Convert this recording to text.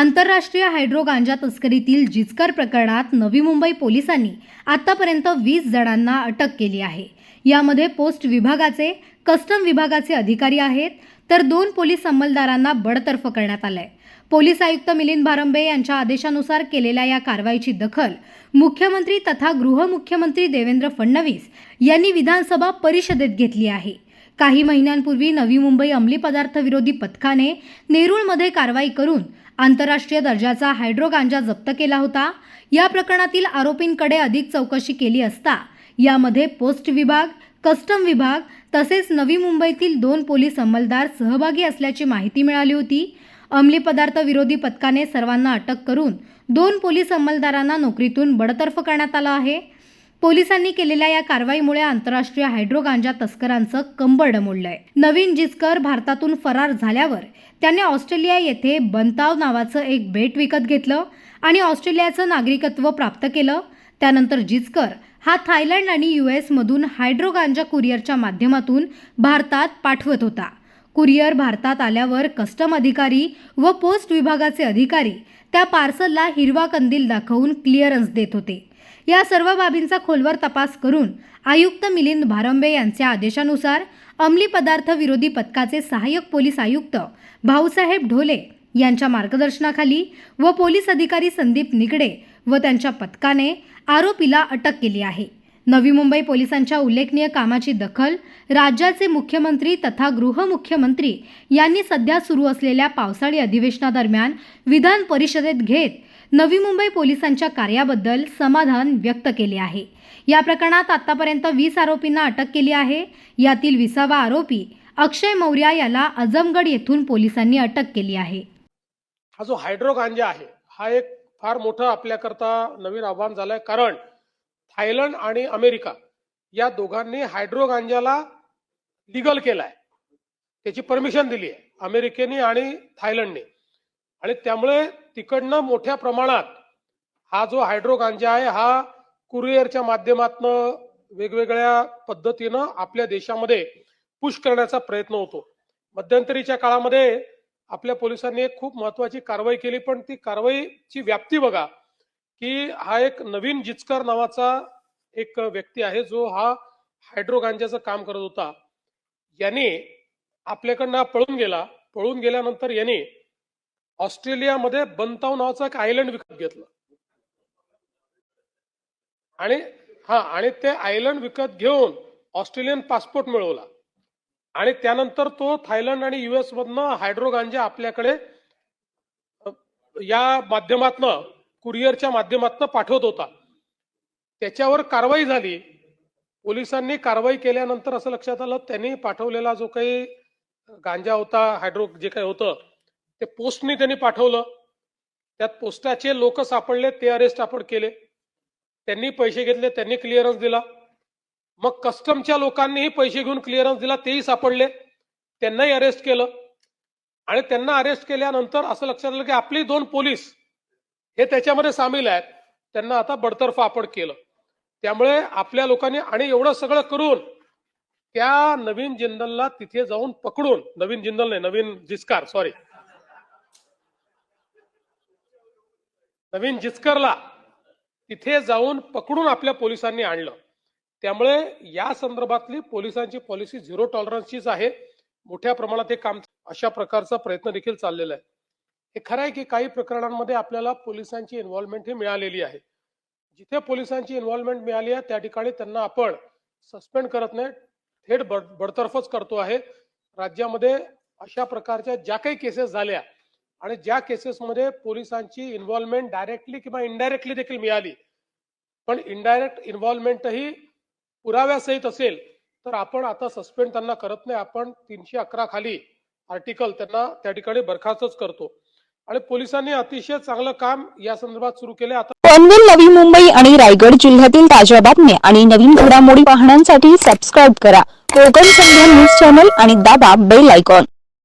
आंतरराष्ट्रीय हायड्रो गांजा तस्करीतील जिचकर प्रकरणात नवी मुंबई पोलिसांनी आतापर्यंत वीस जणांना अटक केली आहे. यामध्ये पोस्ट विभागाचे कस्टम विभागाचे अधिकारी आहेत तर दोन पोलीस अंमलदारांना बडतर्फ करण्यात आलंय. पोलीस आयुक्त मिलिंद भारंबे यांच्या आदेशानुसार केलेल्या या कारवाईची दखल मुख्यमंत्री तथा गृहमुख्यमंत्री देवेंद्र फडणवीस यांनी विधानसभा परिषदेत घेतली आहे. काही महिन्यांपूर्वी नवी मुंबई अंमली पदार्थ विरोधी पथकाने नेरूळमध्ये कारवाई करून आंतरराष्ट्रीय दर्जाचा हायड्रो गांजा जप्त केला होता. या प्रकरणातील आरोपींकडे अधिक चौकशी केली असता यामध्ये पोस्ट विभाग कस्टम विभाग तसेच नवी मुंबईतील दोन पोलीस अंमलदार सहभागी असल्याची माहिती मिळाली होती. अंमली पदार्थ विरोधी पथकाने सर्वांना अटक करून दोन पोलीस अंमलदारांना नोकरीतून बडतर्फ करण्यात आलं आहे. पोलिसांनी केलेल्या या कारवाईमुळे आंतरराष्ट्रीय हायड्रो गांजा तस्करांचं कंबरड मोडलंय. नवीन जिचकर भारतातून फरार झाल्यावर त्याने ऑस्ट्रेलिया येथे बंताव नावाचं एक बेट विकत घेतलं आणि ऑस्ट्रेलियाचं नागरिकत्व प्राप्त केलं. त्यानंतर जिचकर हा थायलंड आणि यू एसमधून हायड्रो गांजा कुरिअरच्या माध्यमातून भारतात पाठवत होता. कुरिअर भारतात आल्यावर कस्टम अधिकारी व पोस्ट विभागाचे अधिकारी त्या पार्सलला हिरवा कंदील दाखवून क्लिअरन्स देत होते. या सर्व बाबींचा खोलवर तपास करून आयुक्त मिलिंद भारंबे यांच्या आदेशानुसार अंमली पदार्थ विरोधी पथकाचे सहाय्यक पोलीस आयुक्त भाऊसाहेब ढोले यांच्या मार्गदर्शनाखाली व पोलीस अधिकारी संदीप निगडे व त्यांच्या पथकाने आरोपीला अटक केली आहे. नवी मुंबई पोलिसांच्या उल्लेखनीय कामाची दखल राज्याचे मुख्यमंत्री तथा गृहमुख्यमंत्री यांनी सध्या सुरू असलेल्या पावसाळी अधिवेशनादरम्यान विधान परिषदेत घेत नवी मुंबई पोलिसांच्या कार्याबद्दल समाधान व्यक्त केले आहे. या प्रकरणात आतापर्यंत वीस आरोपींना अटक केली आहे. यातील विसावा आरोपी अक्षय मौर्या याला आजमगड येथून पोलिसांनी अटक केली आहे. हा जो हायड्रो गांजा आहे हा एक फार मोठं आपल्याकरता नवीन आव्हान झालंय. कारण थायलंड आणि अमेरिका या दोघांनी हायड्रो गांजाला लिगल केलाय. त्याची परमिशन दिली आहे अमेरिकेने आणि थायलंडने. आणि त्यामुळे तिकडनं मोठ्या प्रमाणात हा जो हायड्रो गांजा आहे हा कुरिअरच्या माध्यमातनं वेगवेगळ्या पद्धतीनं आपल्या देशामध्ये पुश करण्याचा प्रयत्न होतो. मध्यंतरीच्या काळामध्ये आपल्या पोलिसांनी एक खूप महत्वाची कारवाई केली पण ती कारवाईची व्याप्ती बघा की हा एक नवीन जिचकर नावाचा एक व्यक्ती आहे जो हा हायड्रो गांजाचं काम करत होता. याने आपल्याकडनं हा पळून गेला. पळून गेल्यानंतर याने ऑस्ट्रेलियामध्ये बंताव नावाचा एक आयलंड विकत घेतलं. आणि हा आणि ते आयलंड विकत घेऊन ऑस्ट्रेलियन पासपोर्ट मिळवला. आणि त्यानंतर तो थायलंड आणि युएस मधनं हायड्रो गांजा आपल्याकडे या माध्यमातनं कुरिअरच्या माध्यमातनं पाठवत होता. त्याच्यावर कारवाई झाली. पोलिसांनी कारवाई केल्यानंतर असं लक्षात आलं त्यांनी पाठवलेला जो काही गांजा होता हायड्रो जे काही होतं ते पोस्टने त्यांनी पाठवलं. त्यात पोस्टाचे लोक सापडले ते अरेस्ट आपण केले. त्यांनी पैसे घेतले त्यांनी क्लिअरन्स दिला. मग कस्टमच्या लोकांनीही पैसे घेऊन क्लिअरन्स दिला तेही सापडले. त्यांनाही अरेस्ट केलं. आणि त्यांना अरेस्ट केल्यानंतर असं लक्षात आलं की आपली दोन पोलीस हे त्याच्यामध्ये सामील आहेत. त्यांना आता बडतर्फ आपण केलं. त्यामुळे आपल्या लोकांनी आणि एवढं सगळं करून त्या नवीन जिंदलला तिथे जाऊन पकडून नवीन जिंदल नाही नवीन जिस्कार सॉरी नवीन जिचकरला तिथे जाऊन पकडून आपल्या पोलिसांनी आणलं. त्यामुळे या संदर्भातली पोलिसांची पॉलिसी झिरो टॉलरन्सचीच आहे. मोठ्या प्रमाणात हे काम अशा प्रकारचा प्रयत्न देखील चाललेला आहे. हे खरं आहे की काही प्रकरणांमध्ये आपल्याला पोलिसांची इन्व्हॉल्वमेंट ही मिळालेली आहे. जिथे पोलिसांची इन्व्हॉल्वमेंट मिळाली आहे त्या ठिकाणी त्यांना आपण सस्पेंड करत नाही थेट बडतर्फच करतो आहे. राज्यामध्ये अशा प्रकारच्या ज्या काही केसेस झाल्या आणि ज्या केसेसमध्ये पोलिसांची इन्व्हॉल्वमेंट डायरेक्टली किंवा इनडायरेक्टली देखील मिळाली. पण इनडायरेक्ट इन्व्हॉल्वमेंटही पुराव्यासहित असेल तर आपण आता सस्पेंड त्यांना करत नाही. आपण तीनशे अकरा खाली आर्टिकल त्यांना त्या ठिकाणी बरखास्तच करतो. आणि पोलिसांनी अतिशय चांगलं काम या संदर्भात सुरू केले आता पनवेल नवी मुंबई आणि रायगड जिल्ह्यातील ताज्या बातम्या आणि नवीन घडामोडी पाहण्यासाठी सबस्क्राईब करा. कोकण संध्या न्यूज चॅनल आणि दाबा बेल आयकॉन